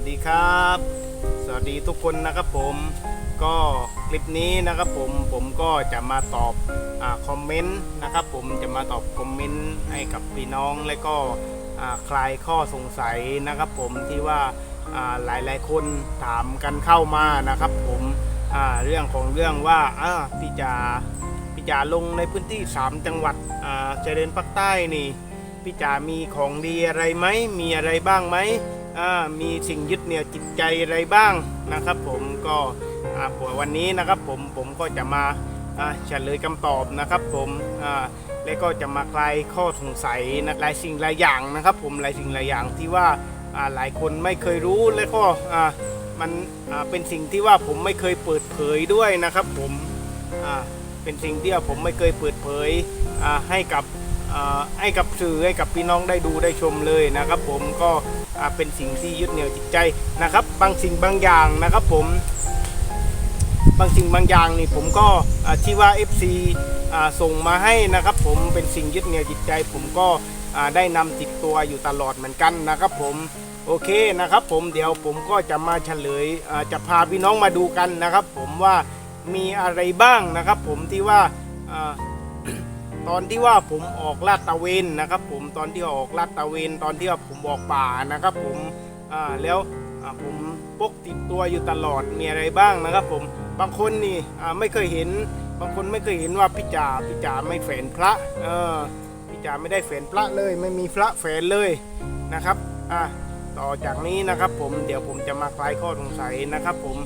วัสดีครับ สวัสดีทุกคนนะครับผมก็คลิปนี้นะครับผมผมก็จะมาตอบอคอมเมนต์นะครับผมจะมาตอบคอมเมนต์ให้กับพี่น้องและก็คลายข้อสงสัยนะครับผมที่ว่าอ่ายหลายคนถามกันเข้ามานะครับผมเรื่องของเรื่องว่าพี่จาพี่จาลงในพื้นที่ 3 จังหวัดชายแดนภาคใต้นี่พี่จามีของดีอะไรไหมมีอะไรบ้างไหม มีสิ่งยึดเหนี่ยวจิตใจอะไรบ้างนะครับ ผมก็อ่าวันนี้นะครับ ผมผมก็จะมาเฉลยคำตอบนะครับ ผมและก็จะมาคลายข้อสงสัยนะหลายสิ่งหลายอย่างนะครับ ผมหลายสิ่งหลายอย่างที่ว่าหลายคนไม่เคยรู้และก็มันเป็นสิ่งที่ว่าผมไม่เคยเปิดเผยด้วยนะครับ ผมเป็นสิ่งที่ว่าผมไม่เคยเปิดเผยให้กับให้กับสื่อให้กับพี่น้องได้ดูได้ชมเลยนะครับ ผมก็ เป็นสิ่งที่ยึดเหนี่ยวจิตใจนะครับ บางสิ่งบางอย่างนะครับผม บางสิ่งบางอย่างนี่ผมก็ที่ว่า FC ส่งมาให้นะครับ ผมเป็นสิ่งยึดเหนี่ยวจิตใจ ผมก็ได้นำติดตัวอยู่ตลอดเหมือนกันนะครับ ผมโอเคนะครับ ผมเดี๋ยวผมก็จะมาเฉลยจะพาพี่น้องมาดูกันนะครับ ผมว่ามีอะไรบ้างนะครับ ผมที่ว่า ตอนที่ว่าผมออกลาดตะเวนนะครับ ผมตอนที่ออกลาดตะเวนตอนที่ว่าผมออกป่านะครับ ผมอ่าแล้วผมพกติดตัวอยู่ตลอดมีอะไรบ้างนะครับ ผมบางคนนี่ไม่เคยเห็น บางคนไม่เคยเห็นว่าพี่จ่าพี่จ่าไม่แฝนพระเออพี่จ่าไม่ได้แฝนพระเลย ไม่มีพระแฝนเลยนะครับอ่า ต่อจากนี้นะครับผมเดี๋ยวผมจะมาคลายข้อสงสัยนะครับ ผม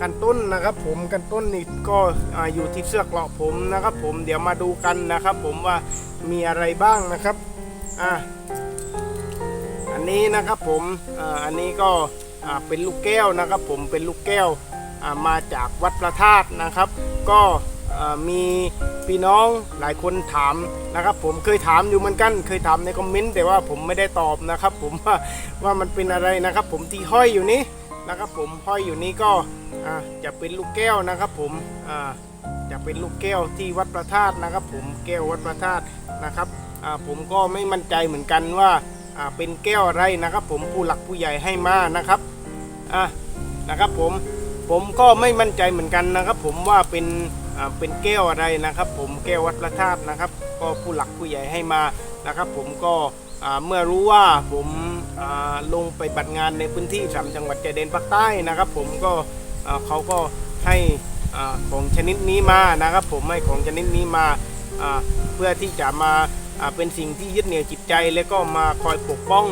กันต้นนะครับ ผมกันต้นนี่ก็ออยู่ที่เสื้อเกราะผมนะครับ ผมเดี๋ยวมาดูกันนะครับ ผมว่ามีอะไรบ้างนะครับอ่าอันนี้นะครับผมอ,อันนี้ก็เป็นลูกแก้วนะครับ ผมเป็นลูกแก้วมาจากวัดพระธาตุนะครับ ก็ มีพี่น้องหลายคนถามนะครับ ผมเคยถามอยู่เหมือนกัน เคยถามในคอมเมนต์แต่ว่าผมไม่ได้ตอบนะครับ ผมว่าว่ามันเป็นอะไรนะครับ ผมที่ห้อยอยู่นี้นะครับ ผมห้อยอยู่นี้ก็จะเป็นลูกแก้วนะครับ ผมจะเป็นลูกแก้วที่วัดพระธาตุนะครับ ผมแก้ววัดพระธาตุนะครับผมก็ไม่มั่นใจเหมือนกันว่าเป็นแก้วอะไรนะครับ ผมผู้หลักผู้ใหญ่ให้มานะครับอ่านะครับผมผมก็ไม่มั่นใจเหมือนกันนะครับ ผมว่าเป็น เป็นแก้วอะไรนะครับ ผมแก้ววัดพระธาตุนะครับ ก็ผู้หลักผู้ใหญ่ให้มานะครับ ผมก็เมื่อรู้ว่าผมลงไปบัตรงานในพื้นที่สามจังหวัดชายแดนภาคใต้นะครับ ผมก็เขาก็ให้ของชนิดนี้มานะครับ ผมให้ของชนิดนี้มาเพื่อที่จะมาเป็นสิ่งที่ยึดเหนี่ยวจิตใจ และก็มาคอยปกป้อง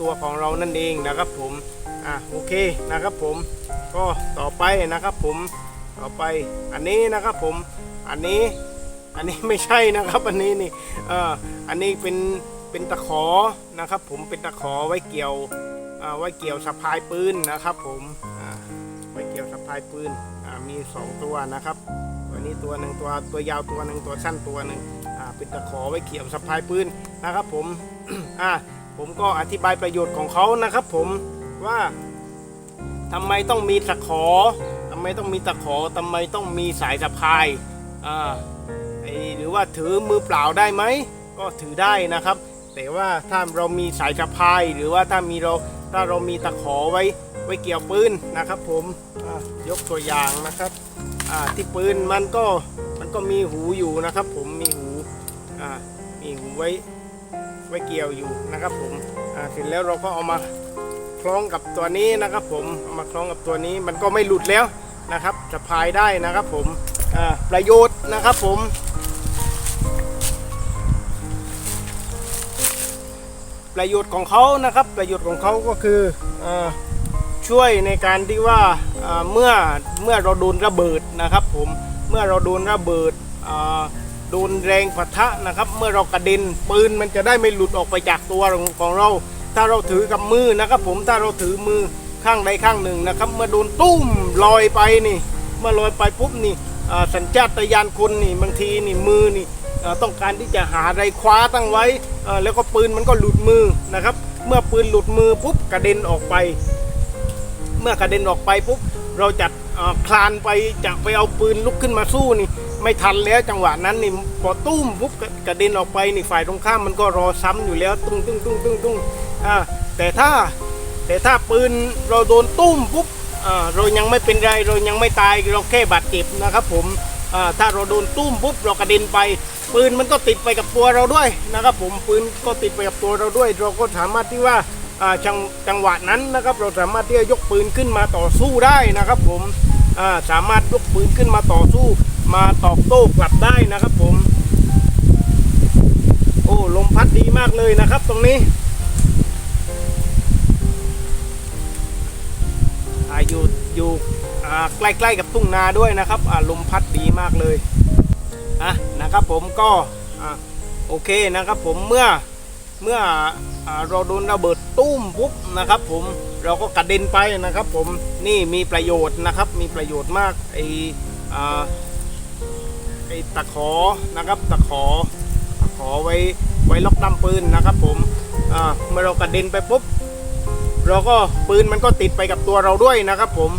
ตัวของเรานั่นเองนะครับผมอ่าโอเคนะครับผมก็ต่อไปนะครับผม ต่อไปอันนี้นะครับผมอันนี้อันนี้ไม่ใช่นะครับอันนี้นี่เอ่ออันนี้เป็นเป็นตะขอนะครับ ผมเป็นตะขอไว้เกี่ยวอ่าไว้เกี่ยวสะพายปืนนะครับ ผมอ่าไว้เกี่ยวสะพายปืนอ่ามีสองตัวนะครับตัวนี้ตัวหนึ่งตัวตัวยาวตัวหนึ่งตัวสั้นตัวหนึ่งอ่าเป็นตะขอไว้เกี่ยวสะพายปืนนะครับ ผมอ่าผมก็อธิบายประโยชน์ของเขานะครับ ผมว่าทำไมต้องมีตะขอ ไมต้องมีตะขอทำไมต้องมีสายสะพายอ่าไอ้หรือว่าถือมือเปล่าได้ไหมก็ถือได้นะครับ แต่ว่าถ้าเรามีสายสะพาย หรือว่าถ้ามีเราถ้าเรามีตะขอไว้ไว้เกี่ยวปืนนะครับ ผมอะยกตัวอย่างนะครับอ่าที่ปืนมันก็มันก็มีหูอยู่นะครับ ผมมีหูอ่ามีหูไว้ไว้เกี่ยวอยู่นะครับผมอ่าเสร็จแล้วเราก็เอามาคล้องกับตัวนี้นะครับ ผมเอามาคล้องกับตัวนี้มันก็ไม่หลุดแล้ว นะครับสะพายได้นะครับผมประโยชน์นะครับผมประโยชน์ของเขานะครับ ประโยชน์ของเขาก็คืออช่วยในการที่ว่าเมื่อเมื่อเราโดนระเบิดนะครับผมเมื่อเราโดนระเบิดโดนแรงปะทะนะครับ เมื่อเรากระเด็นปืนมันจะได้ไม่หลุดออกไปจากตัวของของเรา ถ้าเราถือกับมือนะครับผมถ้าเราถือมือ ข้างใดข้างหนึ่งนะครับ เมื่อโดนตุ้มลอยไปนี่ เมื่อลอยไปปุ๊บนี่สัญชาตญาณคนนี่บางทีนี่มือนี่ต้องการที่จะหาอะไรคว้าตั้งไว้อ่อแล้วก็ปืนมันก็หลุดมือนะครับ เมื่อปืนหลุดมือปุ๊บกระเด็นออกไป เมื่อกระเด็นออกไปปุ๊บเราจะเอ่อคลานไปจะไปเอาปืนลุกขึ้นมาสู้นี่ ไม่ทันแล้วจังหวะนั้นนี่พอตุ้มปุ๊บกระกระเด็นออกไปนี่ฝ่ายตรงข้ามมันก็รอซ้ำอยู่แล้ว ตุ้งตุ้งตุ้งตุ้งตุ้งอ่าแต่ถ้า แต่ถ้าปืนเราโดนตุ้มปุ๊บเรายังไม่เป็นไรเรายังไม่ตายเราแค่บาดเจ็บนะครับผมถ้าเราโดนตุ้มปุ๊บเรากระเด็นไป ปืนมันก็ติดไปกับตัวเราด้วยนะครับผมปืนก็ติดไปกับตัวเราด้วย เราก็สามารถที่ว่าจังจังหวะนั้นนะครับเราสามารถที่จะยกปืนขึ้นมาต่อสู้ได้นะครับผมสามารถยกปืนขึ้นมาต่อสู้ มาตอบโต้กลับได้นะครับผม โอ้ลมพัดดีมากเลยนะครับตรงนี้ ใกล้ๆกับทุ่งนาด้วยนะครับอาลมพัดดีมากเลยอะนะครับผมก็โอเคนะครับผมเมื่อเมื่ออเราโดนระเบิดตุ้มปุ๊บนะครับ ผมเราก็กระเด็นไปนะครับ ผมนี่มีประโยชน์นะครับ มีประโยชน์มากไอไอตะขอนะครับตะขอตะขอไว้ไว้ล็อกดำปืนนะครับ ผมเมื่อเรากระเด็นไปปุ๊บเราก็ปืนมันก็ติดไปกับตัวเราด้วยนะครับ ผม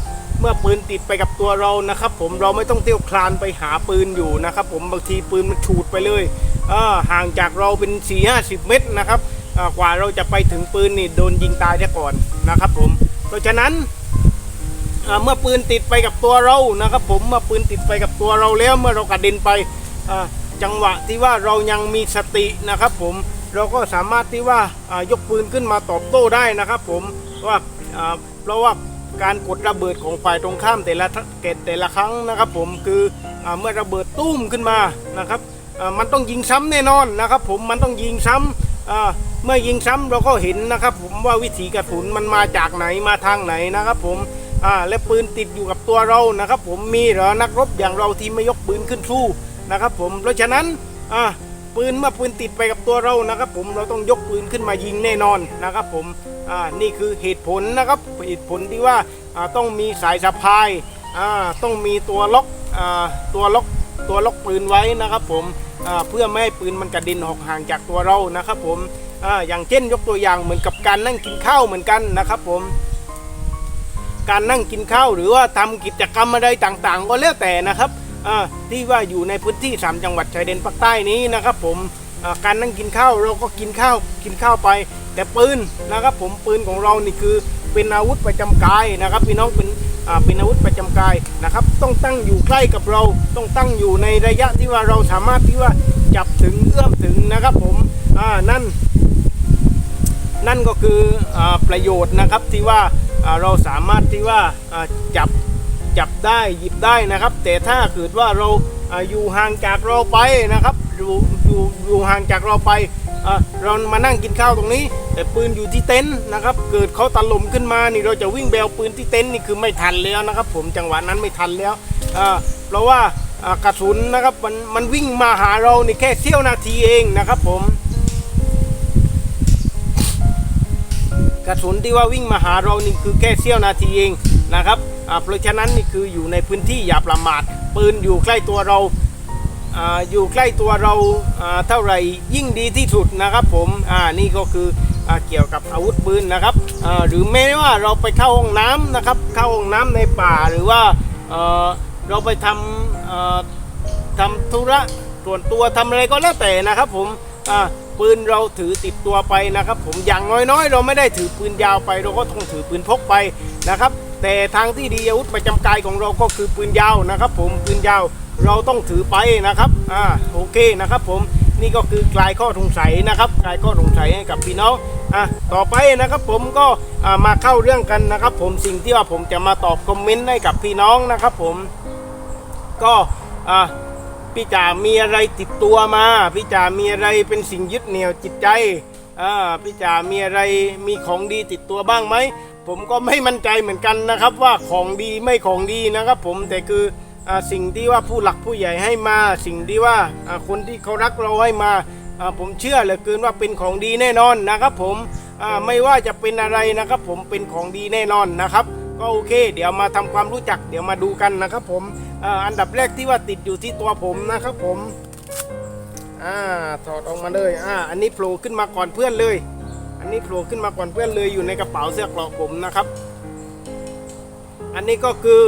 เมื่อปืนติดไปกับตัวเรานะครับ ผมเราไม่ต้องเที่ยวคลานไปหาปืนอยู่นะครับ ผมบางทีปืนมันฉูดไปเลยอ่าห่างจากเราเป็น4ี่ห้าสิบเมตรนะครับกว่าเราจะไปถึงปืนนี่โดนยิงตายซะก่อนนะครับ ผม เพราะฉะนั้นเมื่อปืนติดไปกับตัวเรานะครับ ผมเมื่อปืนติดไปกับตัวเราแล้วเมื่อเรากระเด็นไปจังหวะที่ว่าเรายังมีสตินะครับ ผมเราก็สามารถที่ว่ายกปืนขึ้นมาตอบโต้ได้นะครับ ผมว่าเพราะว่า การกดระเบิดของฝ่ายตรงข้ามแต่ละเกตแต่ละครั้งนะครับ ผมคืออเมื่อระเบิดตุ้มขึ้นมานะครับมันต้องยิงซ้ำแน่นอนนะครับ ผมมันต้องยิงซ้ำอ่าเมื่อยิงซ้ำเราก็เห็นนะครับ ผมว่าวิถีกระสุนมันมาจากไหนมาทางไหนนะครับ ผมและปืนติดอยู่กับตัวเรานะครับ ผมมีหรอนักรบอย่างเราที่ไม่ยกปืนขึ้นสู้นะครับ ผมเพราะฉะนั้นอ่า ปืนเมื่อปืนติดไปกับตัวเรานะครับ ผมเราต้องยกปืนขึ้นมายิงแน่นอนนะครับ ผมอ่านี่คือเหตุผลนะครับเหตุผลที่ว่าอ่าต้องมีสายสะพายอ่าต้องมีตัวล็อกอ่าตัวล็อกตัวล็อกปืนไว้นะครับผมอ่าเพื่อไม่ให้ปืนมันกระเด็นออกห่างจากตัวเรานะครับผมอ่าอย่างเช่นยกตัวอย่างเหมือนกับการนั่งกินข้าวเหมือนกันนะครับผมการนั่งกินข้าวหรือว่าทำกิจกรรมอะไรต่างๆ ก็แล้วแต่นะครับ ที่ว่าอยู่ในพื้นที่ 3 จังหวัดชายแดนภาคใต้นี้นะครับผมการนั่งกินข้าวเราก็กินข้าวกินข้าวไป แต่ปืนนะครับผมปืนของเรานี่คือเป็นอาวุธประจำกายนะครับพี่น้องเป็นอาเป็นอาวุธประจำกายนะครับต้องตั้งอยู่ใกล้กับเราต้องตั้งอยู่ในระยะที่ว่าเราสามารถที่ว่าจับถึงเอื้อมถึงนะครับผมนั่น นั่นก็คืออประโยชน์นะครับที่ว่าเราสามารถที่ว่าจับ จับได้หยิบได้นะครับ แต่ถ้าเกิดว่าเราอยู่ห่างจากเราไปนะครับอยู่อยู่อยู่ห่างจากเราไปเรามานั่งกินข้าวตรงนี้ แต่ปืนอยู่ที่เต็นท์นะครับ เกิดเขาตะลมขึ้นมานี่เราจะวิ่งแบวปืนที่เต็นท์นี่คือไม่ทันแล้วนะครับ ผมจังหวะนั้นไม่ทันแล้วเพราะว่ากระสุนนะครับมันมันวิ่งมาหาเรานี่แค่เสี้ยวนาทีเองนะครับ ผม กระสุนที่ว่าวิ่งมาหาเรานี่คือแค่เสี้ยวนาทีเองนะครับ เพราะฉะนั้นนี่คืออยู่ในพื้นที่อย่าประมาทปืนอยู่ใกล้ตัวเราอยู่ใกล้ตัวเราเท่าไหร่ยิ่งดีที่สุดนะครับผมนี่ก็คืออเกี่ยวกับอาวุธปืนนะครับหรือแม้ว่าเราไปเข้าห้องน้ำนะครับเข้าห้องน้ำในป่าหรือว่าเราไปทำทำธุระส่วนตัวทำอะไรก็แล้วแต่นะครับผมปืนเราถือติดตัวไปนะครับ ผมอย่างน้อยๆ เราไม่ได้ถือปืนยาวไป เราก็ต้องถือปืนพกไปนะครับ แต่ทางที่ดีอาวุธประจำกายของเราก็คือปืนยาวนะครับ ผมปืนยาวเราต้องถือไปนะครับอ่าโอเคนะครับ ผมนี่ก็คือคลายข้อสงสัยนะครับคลายข้อสงสัยให้กับพี่น้องอะต่อไปนะครับผมก็อ่ามาเข้าเรื่องกันนะครับ ผมสิ่งที่ว่าผมจะมาตอบคอมเมนต์ให้กับพี่น้องนะครับ ผมก็อ่าพี่จ๋ามีอะไรติดตัวมาพี่จ๋ามีอะไรเป็นสิ่งยึดเหนี่ยวจิตใจอ่าพี่จ๋ามีอะไรมีของดีติดตัวบ้างไหม ผมก็ไม่มั่นใจเหมือนกันนะครับว่าของดีไม่ของดีนะครับ ผมแต่คืออสิ่งที่ว่าผู้หลักผู้ใหญ่ให้มา สิ่งที่ว่าคนที่เขารักเราให้มาผมเชื่อเหลือเกินว่าเป็นของดีแน่นอนนะครับผมไม่ว่าจะเป็นอะไรนะครับ ผมเป็นของดีแน่นอนนะครับก็โอเค เดี๋ยวมาทำความรู้จัก เดี๋ยวมาดูกันนะครับผมอ,อันดับแรกที่ว่าติดอยู่ที่ตัวผมนะครับผมอ่าถอดออกมาเลยอ่าอันนี้โผล่ขึ้นมาก่อนเพื่อนเลย อันนี้โผล่ขึ้นมาก่อนเพื่อนเลยอยู่ในกระเป๋าเสื้อเกราะผมนะครับ อันนี้ก็คือ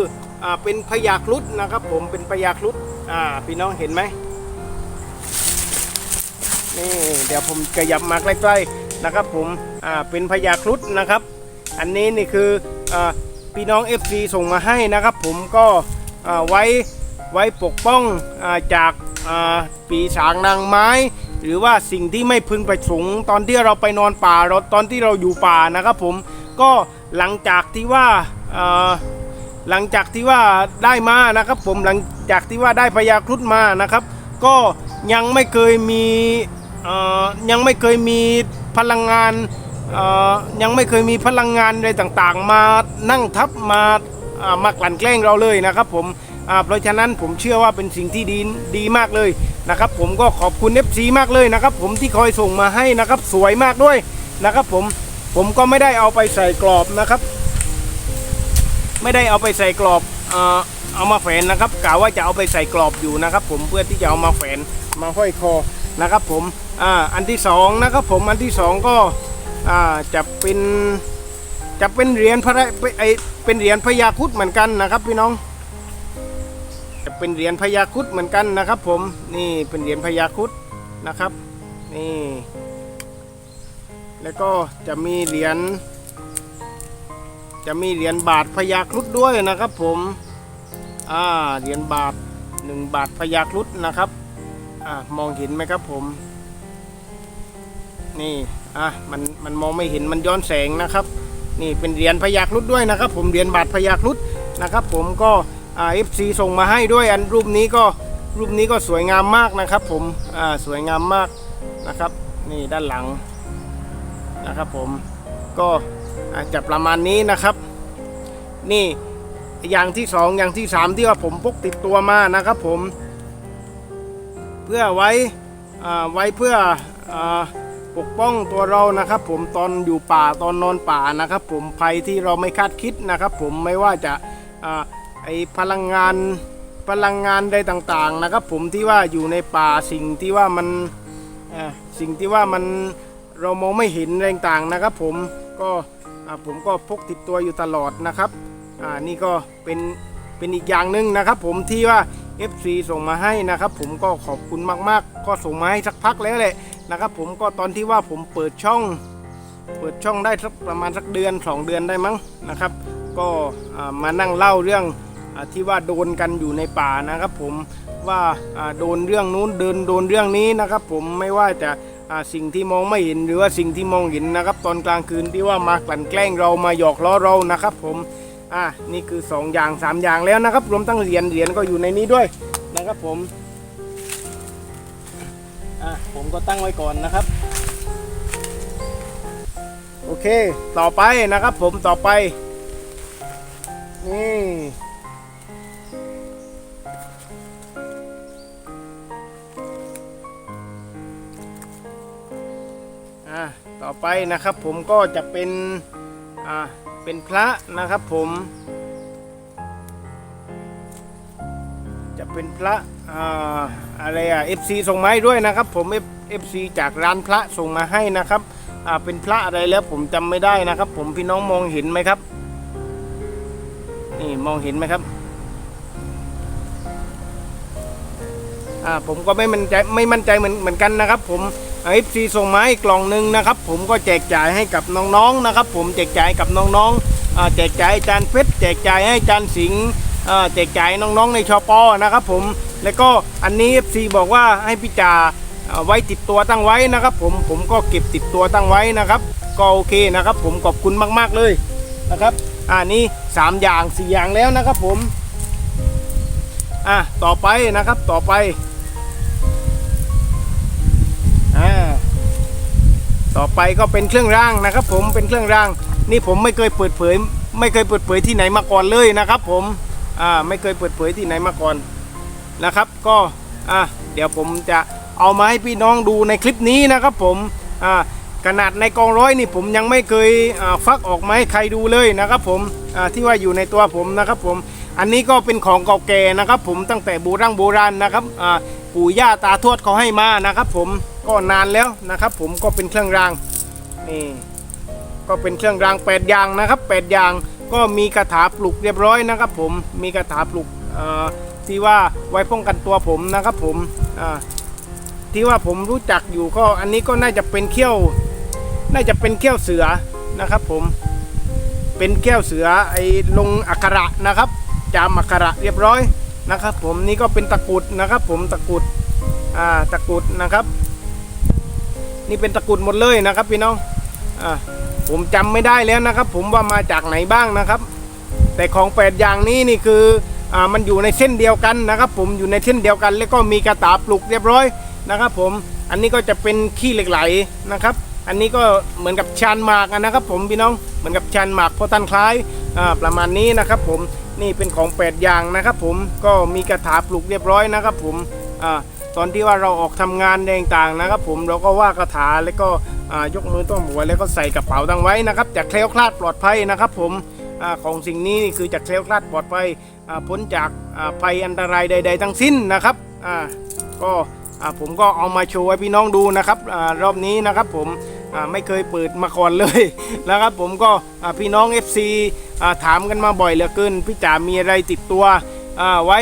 อ่าเป็นพยาครุฑนะครับ ผมเป็นพยาครุฑอ่าพี่น้องเห็นไหมนี่เดี๋ยวผมขยับมาใกล้ๆนะครับผมอ่าเป็นพยาครุฑนะครับ อันนี้นี่คืออาพี่น้อง FC ส่งมาให้นะครับ ผมก็ไว้ไว้ปกป้องอจากปีศาจนางไม้หรือว่าสิ่งที่ไม่พึงประสงค์ตอนที่เราไปนอนป่าเราตอนที่เราอยู่ป่านะครับผมก็หลังจากที่ว่าหลังจากที่ว่าได้มานะครับผมหลังจากที่ว่าได้พญาครุฑมานะครับ ก็ยังไม่เคยมียังไม่เคยมีพลังงานยังไม่เคยมีพลังงานอะไรต่างๆ มานั่งทับมามากลั่นแกล้งเราเลยนะครับผมเพราะฉะนั้นผมเชื่อว่าเป็นสิ่งที่ดีดีมากเลย นะครับผมก็ขอบคุณ FC มากเลยนะครับผมที่คอยส่งมาให้นะครับสวยมากด้วยนะครับผมผมก็ไม่ได้เอาไปใส่กรอบนะครับ ไม่ได้เอาไปใส่กรอบเอ่อเอามาแฝนนะครับกะว่าจะเอาไปใส่กรอบอยู่นะครับ ผมเพื่อที่จะเอามาแฝนมาห้อยคอนะครับ ผมอ่าอันที่สองนะครับผมอันที่สองก็อ่าจะเป็นจะเป็นเหรียญพระไอเป็นเหรียญพญาคุดเหมือนกันนะครับพี่น้อง จะเป็นเหรียญพญาครุดเหมือนกันนะครับ ผมนี่เป็นเหรียญพญาครุดนะครับนี่แล้วก็จะมีเหรียญจะมีเหรียญบาทพญาครุฑด้วยนะครับ ผมอ่าเหรียญบาทหนึ่งบาทพญาครุฑนะครับอ่ามองเห็นไหมครับผม นี่อะมันมันมองไม่เห็นมันย้อนแสงนะครับ นี่เป็นเหรียญพญาครุฑด้วยนะครับ ผมเหรียญบาทพญาครุฑนะครับ ผมก็ เอฟซีส่งมาให้ด้วยอันรูปนี้ก็รูปนี้ก็สวยงามมากนะครับ ผมอ่าสวยงามมากนะครับ นี่ด้านหลังนะครับผมก็อาจจะประมาณนี้นะครับ นี่อย่างที่สองอย่างที่สามที่ว่าผมพกติดตัวมานะครับผม เพื่อไว้อ่าไว้เพื่ออาปกป้องตัวเรานะครับ ผมตอนอยู่ป่าตอนนอนป่านะครับ ผมภัยที่เราไม่คาดคิดนะครับ ผมไม่ว่าจะอ่า ไอพลังงานพลังงานใดต่างๆนะครับ ผมที่ว่าอยู่ในป่าสิ่งที่ว่ามันสิ่งที่ว่ามันเรามองไม่เห็นอะไรต่างๆนะครับ ผมก็ผมก็พกติดตัวอยู่ตลอดนะครับอ่านี่ก็เป็นเป็นอีกอย่างหนึ่งนะครับ ผมที่ว่า FC ส่งมาให้นะครับ ผมก็ขอบคุณมากๆ ก็ส่งมาให้สักพักแล้วแหละนะครับ ผมก็ตอนที่ว่าผมเปิดช่อง เปิดช่องได้สักประมาณสักเดือน 2 เดือนได้มั้งนะครับ ก็มานั่งเล่าเรื่อง ที่ว่าโดนกันอยู่ในป่านะครับ ผมว่าโดนเรื่องนู้นเดินโดนเรื่องนี้นะครับ ผมไม่ว่าจะอ่สิ่งที่มองไม่เห็นหรือว่าสิ่งที่มองเห็นนะครับ ตอนกลางคืนที่ว่ามากลั่นแกล้งเรามาหยอกล้อเรานะครับ ผมอ่านี่คือ 2 อย่าง 3 อย่างแล้วนะครับ รวมทั้งเหรียญเหรียญก็อยู่ในนี้ด้วยนะครับผมอะผมก็ตั้งไว้ก่อนนะครับ โอเค ต่อไปนะครับผมต่อไปนี่ อะต่อไปนะครับผมก็จะเป็นอ่าเป็นพระนะครับผม จะเป็นพระอ่าอะไรอะ FC ส่งมาให้ด้วยนะครับผม F- FC จากร้านพระส่งมาให้นะครับอ่าเป็นพระอะไรแล้วผมจำไม่ได้นะครับ ผมพี่น้องมองเห็นไหมครับ นี่มองเห็นไหมครับอ่าผมก็ไม่มั่นใจไม่มั่นใจเหมือนเหมือนกันนะครับ ผม เอซีส่งมาให้กล่องหนึ่งนะครับ ผมก็แจกจ่ายให้กับน้องๆนะครับ ผมแจกจ่ายกับน้องๆแจกจ่ายอาจารย์เพชรแจกจ่ายให้อาจารย์สิงห์แจกจ่ายน้องๆในชอปอนะครับ ผมแล้วก็อันนี้ FC บอกว่าให้พี่จ่าไว้ติดตัวตั้งไว้นะครับ ผมผมก็เก็บติดตัวตั้งไว้นะครับ ก็โอเคนะครับ ผมขอบคุณมากๆเลยนะครับอ่านี่สามอย่างสี่อย่างแล้วนะครับผมอะต่อไปนะครับต่อไป ต่อไปก็เป็นเครื่องรางนะครับ ผมเป็นเครื่องราง นี่ผมไม่เคยเปิดเผย ไม่เคยเปิดเผยที่ไหนมาก่อนเลยนะครับ ผมอ่าไม่เคยเปิดเผยที่ไหนมาก่อนนะครับ ก็อะเดี๋ยวผมจะเอามาให้พี่น้องดูในคลิปนี้นะครับ ผมอ่าขนาดในกองร้อยนี่ผมยังไม่เคยอ่าฟักออกมาให้ใครดูเลยนะครับ ผมอ่าที่ว่าอยู่ในตัวผมนะครับ ผมอันนี้ก็เป็นของเก่าแก่นะครับ ผมตั้งแต่โบราณโบราณนะครับอ่า ปู่ย่าตาทวดเขาให้มานะครับ ผมก็นานแล้วนะครับ ผมก็เป็นเครื่องรางนี่ก็เป็นเครื่องราง8อย่างนะครับ8อย่างก็มีคาถาปลุกเรียบร้อยนะครับ ผมมีคาถาปลุกที่ว่าไว้ป้องกันตัวผมนะครับผมที่ว่าผมรู้จักอยู่ก็อันนี้ก็น่าจะเป็นเขี้ยว น่าจะเป็นเขี้ยวเสือนะครับ ผมเป็นแก้วเสือไอ้ลงอักขระนะครับจามอักขระเรียบร้อย นะครับผมนี่ก็เป็นตะกุดนะครับ ผมตะกุดอ่าตะกุดนะครับ นี่เป็นตะกุดหมดเลยนะครับพี่น้องอ่าผมจำไม่ได้แล้วนะครับ ผมว่ามาจากไหนบ้างนะครับ แต่ของแปดอย่างนี้นี่คืออ่ามันอยู่ในเส้นเดียวกันนะครับ ผมอยู่ในเส้นเดียวกัน แล้วก็มีกระตาปลุกเรียบร้อยนะครับ ผมอันนี้ก็จะเป็นขี้เหล็กไหลนะครับ อันนี้ก็เหมือนกับชานหมากนะครับ ผมพี่น้องเหมือนกับชานหมากโพตันคล้ายประมาณนี้นะครับ ผมนี่เป็นของแปดอย่างนะครับ ผมก็มีกระถาปลุกเรียบร้อยนะครับ ผมอตอนที่ว่าเราออกทำงานต่างๆนะครับ ผมเราก็ว่ากระถาแล้วก็ยกมือต้มหัวแล้วก็ใส่กระเป๋าตังไว้นะครับจะแคล้วคลาดปลอดภัยนะครับ ผมอของสิ่งนี้นี่คือจะแคล้วคลาดปลอดภัยพ้นจากภัยอันตรายใด ๆ ทั้งสิ้นนะครับก็ผมก็เอามาโชว์ให้พี่น้องดูนะครับอรอบนี้นะครับ ผม ไม่เคยเปิดมาก่อนเลยนะครับผมก็พี่น้อง FC อถามกันมาบ่อยเหลือเกินพี่จ๋ามีอะไรติดตัวไว้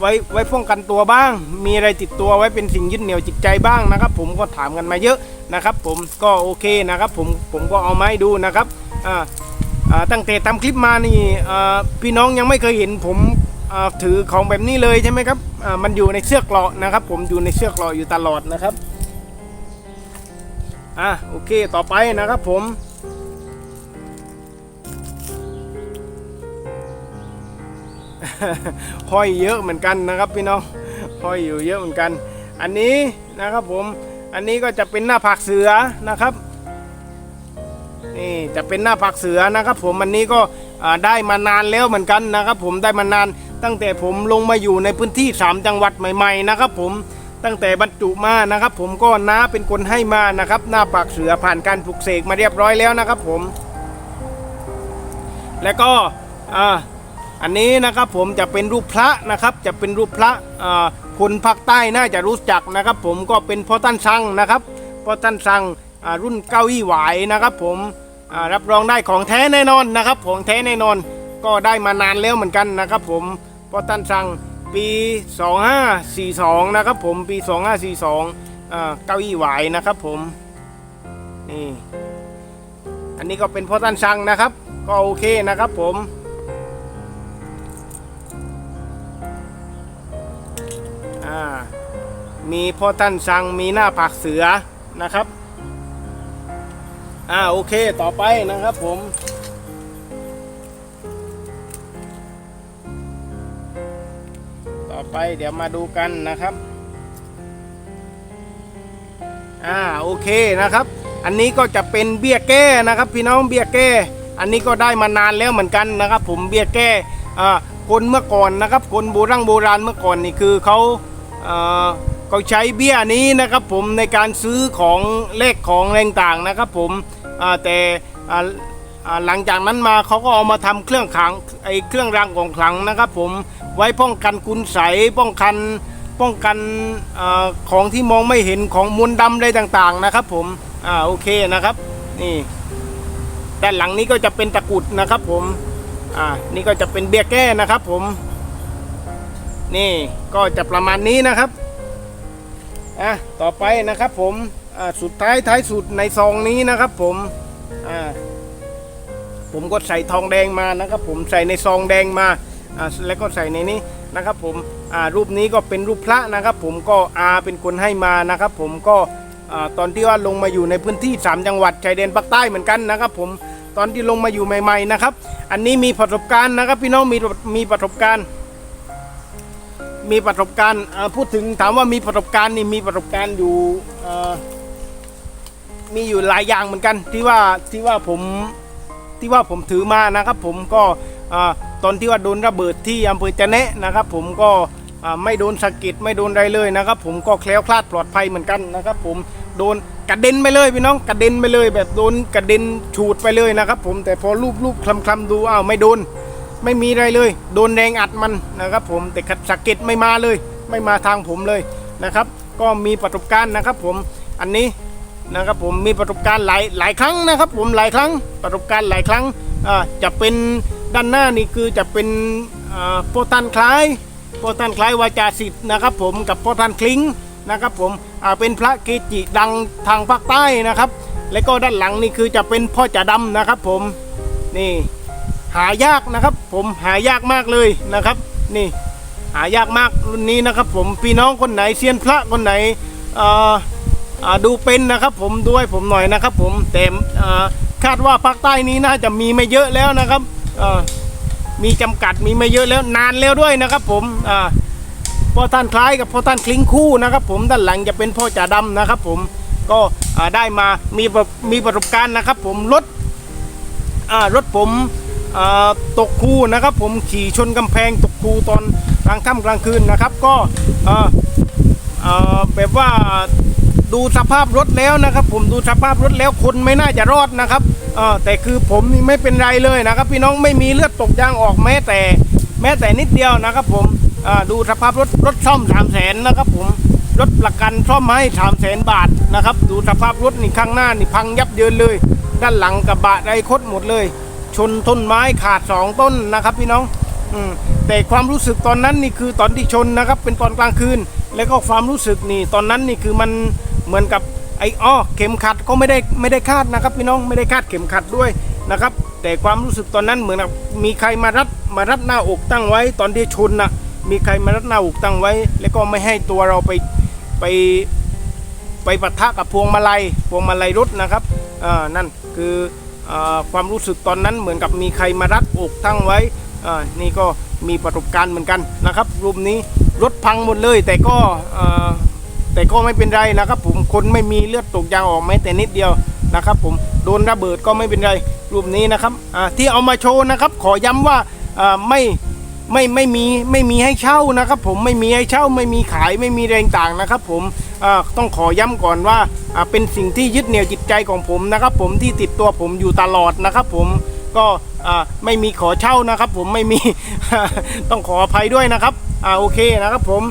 ไว้ไว้ป้องกันตัวบ้าง มีอะไรติดตัวไว้เป็นสิ่งยึดเหนี่ยวจิตใจบ้างนะครับ ผมก็ถามกันมาเยอะนะครับ ผมก็โอเคนะครับผมผมก็เอามาให้ดูนะครับอ่าอ่าตั้งแต่ทำคลิปมานี่อ่าพี่น้องยังไม่เคยเห็นผมอ่าถือของแบบนี้เลยใช่ไหมครับอ่ามันอยู่ในเสื้อกราะนะครับ ผมอยู่ในเสื้อกราะอยู่ตลอดนะครับ อะโอเคต่อไปนะครับผม ห้อยเยอะเหมือนกันนะครับพี่น้องห้อยอยู่เยอะเหมือนกัน อันนี้นะครับผมอันนี้ก็จะเป็นหน้าผักเสือนะครับนี่จะเป็นหน้าผักเสือนะครับ ผมอันนี้ก็ได้มานานแล้วเหมือนกันนะครับ ผมได้มานานตั้งแต่ผมลงมาอยู่ในพื้นที่ 3 จังหวัดใหม่ ๆ นะครับ ผม ตั้งแต่บรรจุมานะครับ ผมก็น้าเป็นคนให้มานะครับ หน้าปากเสือผ่านการปลุกเสกมาเรียบร้อยแล้วนะครับ ผม แล้วก็อ่าอันนี้นะครับผมจะเป็นรูปพระนะครับ จะเป็นรูปพระคนภาคใต้น่าจะรู้จักนะครับ ผมก็เป็นพ่อท่านสังนะครับพ่อท่านสังอ่ารุ่นเก้าอี้หวายนะครับ ผมรับรองได้ของแท้แน่นอนนะครับของแท้แน่นอน ก็ได้มานานแล้วเหมือนกันนะครับ ผมพ่อท่านสัง ปี 2542 นะครับผมปี 2542อ่าเก้าอี้หวายนะครับผม นี่ อันนี้ก็เป็นพ่อท่านสังนะครับ ก็โอเคนะครับผมอ่ามีพ่อท่านสังมีหน้าผักเสือนะครับอ่าโอเคต่อไปนะครับผม ไปเดี๋ยวมาดูกันนะครับ อ่าโอเคนะครับ อันนี้ก็จะเป็นเบี้ยแก้นะครับ พี่น้องเบี้ยแก้ อันนี้ก็ได้มานานแล้วเหมือนกันนะครับ ผมเบี้ยแก้อ่าคนเมื่อก่อนนะครับ คนโบราณโบราณเมื่อก่อนนี่คือเขาอ่าเขาใช้เบี้ยนี้นะครับ ผมในการซื้อของเลขของแรงต่างนะครับ ผมอ่าแต่อ่าอ่า หลังจากนั้นมาเขาก็เอามาทำเครื่องขังไอเครื่องรางของขลังนะครับ ผมไว้ป้องกันคุณใสยป้องกันป้องกันอของที่มองไม่เห็นของมนต์ดำอะไรต่างๆนะครับ ผมอ่าโอเคนะครับ นี่ด้านหลังนี้ก็จะเป็นตะกุดนะครับ ผมอ่านี่ก็จะเป็นเบี้ยแก้นะครับ ผม นี่ก็จะประมาณนี้นะครับอะต่อไปนะครับ ผมอ่าสุดท้ายท้ายสุดในซองนี้นะครับ ผมอ่า ผมก็ใส่ทองแดงมานะครับผมใส่ในซองแดงมาแล้วก็ใส่ในนี้นะครับผมรูปนี้ก็เป็นรูปพระนะครับ ผมก็อาเป็นคนให้มานะครับ ผมก็ตอนที่ว่าลงมาอยู่ในพื้นที่ 3 จังหวัดชายแดนภาคใต้เหมือนกันนะครับ ผมตอนที่ลงมาอยู่ใหม่ ๆนะครับ อันนี้มีประสบการณ์นะครับ พี่น้องมีมีประสบการณ์ มีประสบการณ์พูดถึงถามว่ามีประสบการณ์นี่มีประสบการณ์อยู่มีอยู่หลายอย่างเหมือนกัน ที่ว่าที่ว่าผม ที่ว่าผมถือมานะครับ ผมก็ตอนที่ว่าโดนระเบิดที่อำเภอจะเนะนะครับ ผมก็ไม่โดนสะกิดไม่โดนอะไรเลยนะครับ ผมก็แคล้วคลาดปลอดภัยเหมือนกันนะครับ ผมโดนกระเด็นไปเลยพี่น้องกระเด็นไปเลย แบบโดนกระเด็นฉูดไปเลยนะครับ ผมแต่พอรูปรูปคลำคลำดูอ้าวไม่โดน ไม่มีอะไรเลย โดนแรงอัดมันนะครับ ผมแต่สะเก็ดไม่มาเลย ไม่มาทางผมเลยนะครับ ก็มีประสบการณ์นะครับ ผมอันนี้ นะครับผมมีประสบการณ์หลายหลายครั้งนะครับ ผมหลายครั้งประสบการณ์หลายครั้งจะเป็นด้านหน้านี่คือจะเป็นโปรตันคล้ายโปรตันคล้ายวาจาสิทธ์นะครับ ผมกับโปรตันคลิงนะครับผมเป็นพระเกจิดังทางภาคใต้นะครับ และก็ด้านหลังนี่คือจะเป็นพ่อจ่าดำนะครับ ผมนี่หายากนะครับ ผมหายากมากเลยนะครับ นี่หายากมากรุ่นนี้นะครับ ผมพี่น้องคนไหนเซียนพระคนไหนเอ่อ ดูเป็นนะครับผมดูให้ผมหน่อยนะครับ ผมแต่คาดว่าภาคใต้นี้น่าจะมีไม่เยอะแล้วนะครับมีจำกัดมีไม่เยอะแล้วนานแล้วด้วยนะครับ ผมพ่อท่านคล้ายกับพ่อท่านคลิงคู่นะครับ ผมด้านหลังจะเป็นพ่อจ่าดำนะครับ ผมก็ได้มามีมีประสบการณ์นะครับ ผมรถรถผมตกคูนะครับ ผมขี่ชนกำแพงตกคูตอนกลางค่ำกลางคืนนะครับ ก็แบบว่า ดูสภาพรถแล้วนะครับ ผมดูสภาพรถแล้วคนไม่น่าจะรอดนะครับอ่าแต่คือผมนี่ไม่เป็นไรเลยนะครับ พี่น้องไม่มีเลือดตกยางออกแม้แต่ แม้แต่นิดเดียวนะครับ ผมอ่าดูสภาพรถรถซ่อมสามแสนนะครับ ผมรถประกันซ่อมให้สามแสนบาทนะครับ ดูสภาพรถนี่ข้างหน้านี่พังยับเยินเลย ด้านหลังกระบะไรคดหมดเลย ชนต้นไม้ขาดสองต้นนะครับ พี่น้องอืมแต่ความรู้สึกตอนนั้นนี่คือตอนที่ชนนะครับ เป็นตอนกลางคืน แล้วก็ความรู้สึกนี่ตอนนั้นนี่คือมัน เหมือนกับไอ้อ้อเข็มขัดก็ไม่ได้ไม่ได้คาดนะครับพี่น้องไม่ได้คาดเข็มขัดด้วยนะครับแต่ความรู้สึกตอนนั้นเหมือนกับมีใครมารัดมารัดหน้าอกตั้งไว้ ตอนที่ชนนะมีใครมารัดหน้าอกตั้งไว้ แล้วก็ไม่ให้ตัวเราไปไปไปปะทะกับพวงมาลัยพวงมาลัยรถนะครับอ่านั่นคืออาความรู้สึกตอนนั้นเหมือนกับมีใครมารัดอกทั้งไว้อ่านี่ก็มีประสบการณ์เหมือนกันนะครับรูปนี้รถพังหมดเลยแต่ก็อ่า แต่ก็ไม่เป็นไรนะครับผมคนไม่มีเลือดตกยางออกแม้แต่นิดเดียวนะครับ ผมโดนระเบิดก็ไม่เป็นไรรูปนี้นะครับอ่าที่เอามาโชว์นะครับ ขอย้ำว่าอ่าไม่ไม่ไม่มีไม่มีให้เช่านะครับ ผมไม่มีให้เช่าไม่มีขายไม่มีแรงต่างนะครับ ผมอ่าต้องขอย้ำก่อนว่าอ่าเป็นสิ่งที่ยึดเหนี่ยวจิตใจของผมนะครับ ผมที่ติดตัวผมอยู่ตลอดนะครับ ผมก็อ่าไม่มีขอเช่านะครับ ผมไม่มีต้องขออภัยด้วยนะครับอ่าโอเคนะครับผม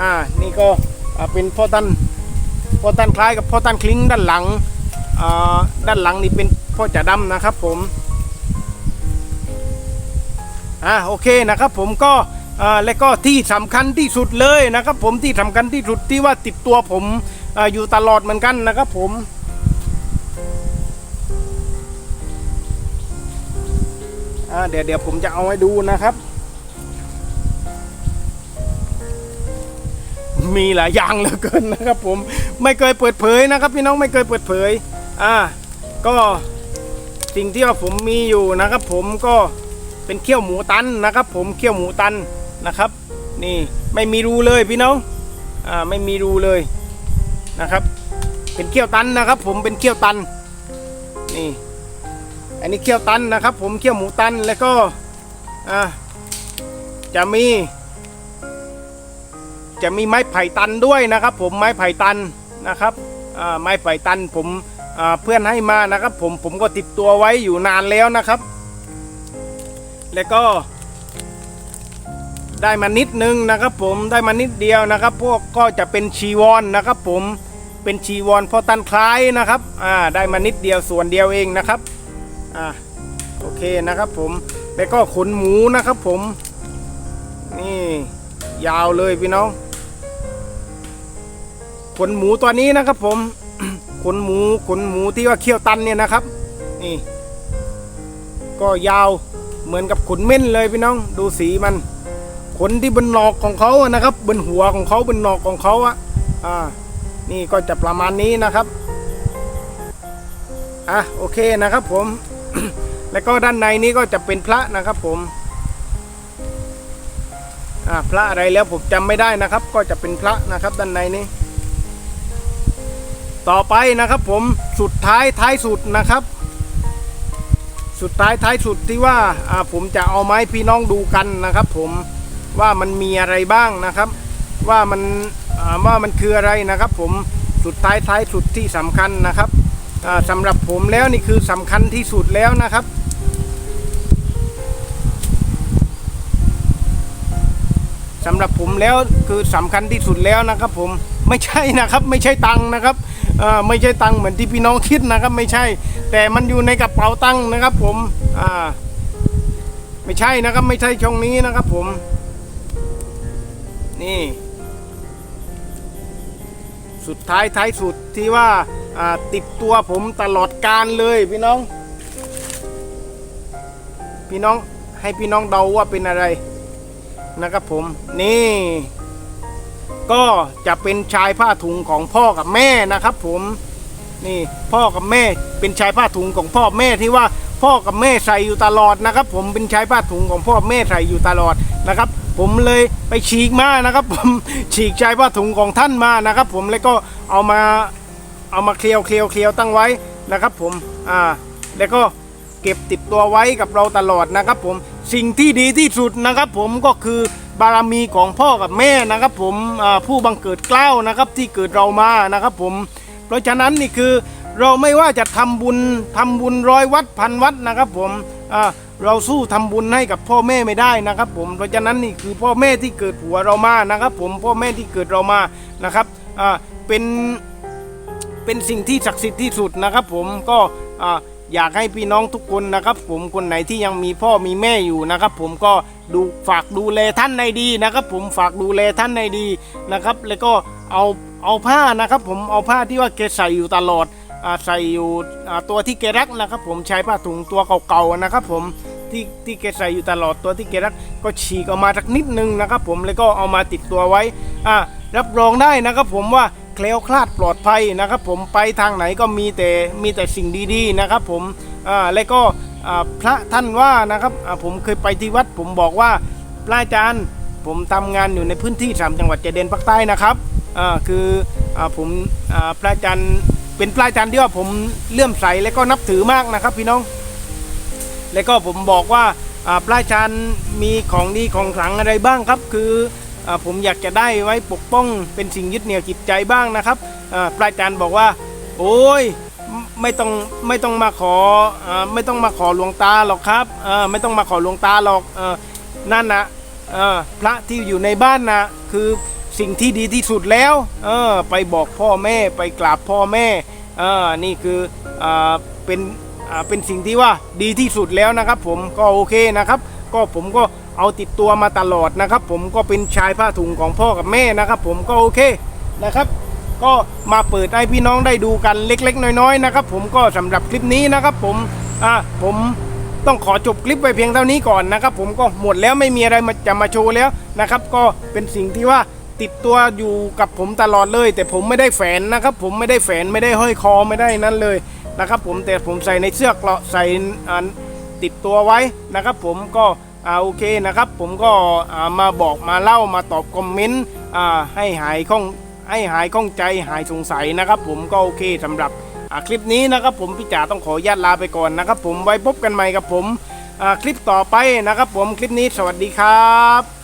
อ่านี่ก็ เป็นพ่อตันพ่อตันคล้ายกับพ่อตันคลิงด้านหลังด้านหลังนี่เป็นพ่อจ่าดำนะครับผมอ่าโอเคนะครับผมก็และก็ที่สำคัญที่สุดเลยนะครับ ผมที่สำคัญที่สุดที่ว่าติดตัวผมออยู่ตลอดเหมือนกันนะครับผมเดี๋ยวเดี๋ยวผมจะเอาให้ดูนะครับ มีหลายอย่างเหลือเกินนะครับ ผมไม่เคยเปิดเผยนะครับ พี่น้องไม่เคยเปิดเผย อ่า ก็สิ่งที่ว่าผมมีอยู่นะครับ ผมก็เป็นเขี้ยวหมูตันนะครับ ผมเขี้ยวหมูตันนะครับ นี่ไม่มีรูเลยพี่น้องอ่าไม่มีรูเลยนะครับ เป็นเขี้ยวตันนะครับ ผมเป็นเขี้ยวตันนี่อันนี้เขี้ยวตันนะครับ ผมเขี้ยวหมูตันแล้วก็อ่าจะมี จะมีไม้ไผ่ตันด้วยนะครับ ผมไม้ไผ่ตันนะครับไม้ไผ่ตันผมเพื่อนให้มานะครับผมผมก็ติดตัวไว้อยู่นานแล้วนะครับ แล้วก็ได้มานิดนึงนะครับผมได้มานิดเดียวนะครับ พวกก็จะเป็นชีวอนนะครับ ผมเป็นชีวอนพอตันคล้ายนะครับอ่าได้มานิดเดียวส่วนเดียวเองนะครับอ่าโอเคนะครับผมแล้วก็ขนหมูนะครับผมนี่ยาวเลยพี่น้อง ขนหมูตัวนี้นะครับผมขนหมูขนหมูที่ว่าเคี่ยวตันเนี่ยนะครับ นี่ ก็ยาวเหมือนกับขนเม่นเลยพี่น้อง ดูสีมันขนที่บนหนอกของเขาอะนะครับ บนหัวของเขาบนหนอกของเขาอะอ่า นี่ก็จะประมาณนี้นะครับอะโอเคนะครับผม แล้วก็ด้านในนี้ก็จะเป็นพระนะครับผมอ่าพระอะไรแล้วผมจำไม่ได้นะครับ ก็จะเป็นพระนะครับ ด้านในนี้ ต่อไปนะครับผมสุดท้ายท้ายสุดนะครับ สุดท้ายท้ายสุดที่ว่าผมจะเอาไม้พี่น้องดูกันนะครับ ผมว่ามันมีอะไรบ้างนะครับ ว่ามันว่ามันคืออะไรนะครับ ผมสุดท้ายท้ายสุดที่สำคัญนะครับอ่าสำหรับผมแล้วนี่คือสำคัญที่สุดแล้วนะครับสำหรับผมแล้วคือสำคัญที่สุดแล้วนะครับ ผมไม่ใช่นะครับ ไม่ใช่ตังค์นะครับ ไม่ใช่ตังค์เหมือนที่พี่น้องคิดนะครับ ไม่ใช่ แต่มันอยู่ในกระเป๋าตังค์นะครับ ผมอ่าไม่ใช่นะครับ ไม่ใช่ช่องนี้นะครับ ผม นี่ สุดท้ายท้ายสุดที่ว่าติดตัวผมตลอดการเลยพี่น้อง พี่น้องให้พี่น้องเดาว่าเป็นอะไรนะครับผม นี่ ก็จะเป็นชายผ้าถุงของพ่อกับแม่นะครับ ผมนี่พ่อกับแม่เป็นชายผ้าถุงของพ่อแม่ที่ว่าพ่อกับแม่ใส่อยู่ตลอดนะครับ ผมเป็นชายผ้าถุงของพ่อแม่ใส่อยู่ตลอดนะครับ ผมเลยไปฉีกมานะครับ ผมฉีกชายผ้าถุงของท่านมานะครับ ผมแล้วก็เอามาเอามาเคลียวเคลียวเคลียวตั้งไว้นะครับ ผมอ่าแล้วก็เก็บติดตัวไว้กับเราตลอดนะครับ ผมสิ่งที่ดีที่สุดนะครับ ผมก็คือ บารมีของพ่อกับแม่นะครับผมผู้บังเกิดเกล้านะครับที่เกิดเรามานะครับผม เพราะฉะนั้นนี่คือเราไม่ว่าจะทำบุญทำบุญร้อยวัดพันวัดนะครับผมเราสู้ทำบุญให้กับพ่อแม่ไม่ได้นะครับ ผมเพราะฉะนั้นนี่คือพ่อแม่ที่เกิดหัวเรามานะครับ ผมพ่อแม่ที่เกิดเรามานะครับเป็นเป็นสิ่งที่ศักดิ์สิทธิ์ที่สุดนะครับ ผมก็อ่า อยากให้พี่น้องทุกคนนะครับ ผมคนไหนที่ยังมีพ่อมีแม่อยู่นะครับ ผมก็ดูฝากดูแลท่านในดีนะครับ ผมฝากดูแลท่านในดีนะครับ แล้วก็เอาเอาผ้านะครับ ผมเอาผ้าที่ว่าแกใส่อยู่ตลอดอใส่อยู่ตัวที่แกรักนะครับ ผมใช้ผ้าถุงตัวเก่าๆนะครับ ผมที่ที่แกใส่อยู่ตลอดตัวที่แกรักก็ฉีกออกมาสักนิดนึงนะครับ ผมแล้วก็เอามาติดตัวไว้อ่ารับรองได้นะครับ ผมว่า แคล้วคลาดปลอดภัยนะครับผมไปทางไหนก็มีแต่มีแต่สิ่งดีๆนะครับผมอ่าแล้วก็พระท่านว่านะครับผมเคยไปที่วัด ผมบอกว่าพระอาจารย์ผมทำงานอยู่ในพื้นที่สามจังหวัดชายแดนภาคใต้นะครับอ่าคืออ่าผมอ่าพระอาจารย์เป็นพระอาจารย์ที่ว่าผมเลื่อมใสและก็นับถือมากนะครับพี่น้อง แล้วก็ผมบอกว่าอ่าพระอาจารย์มีของดีของขลังอะไรบ้างครับ คือ ผมอยากจะได้ไว้ปกป้องเป็นสิ่งยึดเหนี่ยวจิตใจบ้างนะครับอ่าพราจารย์บอกว่า โอ้ยไม่ต้องไม่ต้องมาขออไม่ต้องมาขอหลวงตาหรอกครับไม่ต้องมาขอหลวงตาหรอกอนั่นนะพระที่อยู่ในบ้านนะคือสิ่งที่ดีที่สุดแล้วไปบอกพ่อแม่ไปกราบพ่อแม่นี่คืออเป็นเป็นสิ่งที่ว่าดีที่สุดแล้วนะครับ ผมก็โอเคนะครับ ก็ผมก็เอาติดตัวมาตลอดนะครับ ผมก็เป็นชายผ้าถุงของพ่อกับแม่นะครับ ผมก็โอเคนะครับ ก็มาเปิดให้พี่น้องได้ดูกันเล็ก ๆ น้อยๆนะครับ ผมก็สำหรับคลิปนี้นะครับ ผมอ่าผมต้องขอจบคลิปไปเพียงเท่านี้ก่อนนะครับ ผมก็หมดแล้วไม่มีอะไรมาจะมาโชว์แล้วนะครับ ก็เป็นสิ่งที่ว่าติดตัวอยู่กับผมตลอดเลย แต่ผมไม่ได้แฝนนะครับ ผมไม่ได้แฝนไม่ได้ห้อยคอไม่ได้นั่นเลยนะครับ ผมแต่ผมใส่ในเสื้อเกราะใส่อ่า ติดตัวไว้นะครับ ผมก็โอเคนะครับ ผมก็มาบอกมาเล่ามาตอบคอมเมนต์ให้หายข้องให้หายข้องใจหายสงสัยนะครับ ผมก็โอเคสำหรับคลิปนี้นะครับผมพี่จ๋าต้องขอญาตลาไปก่อนนะครับ ผมไว้พบกันใหม่กับผมคลิปต่อไปนะครับ ผมคลิปนี้สวัสดีครับ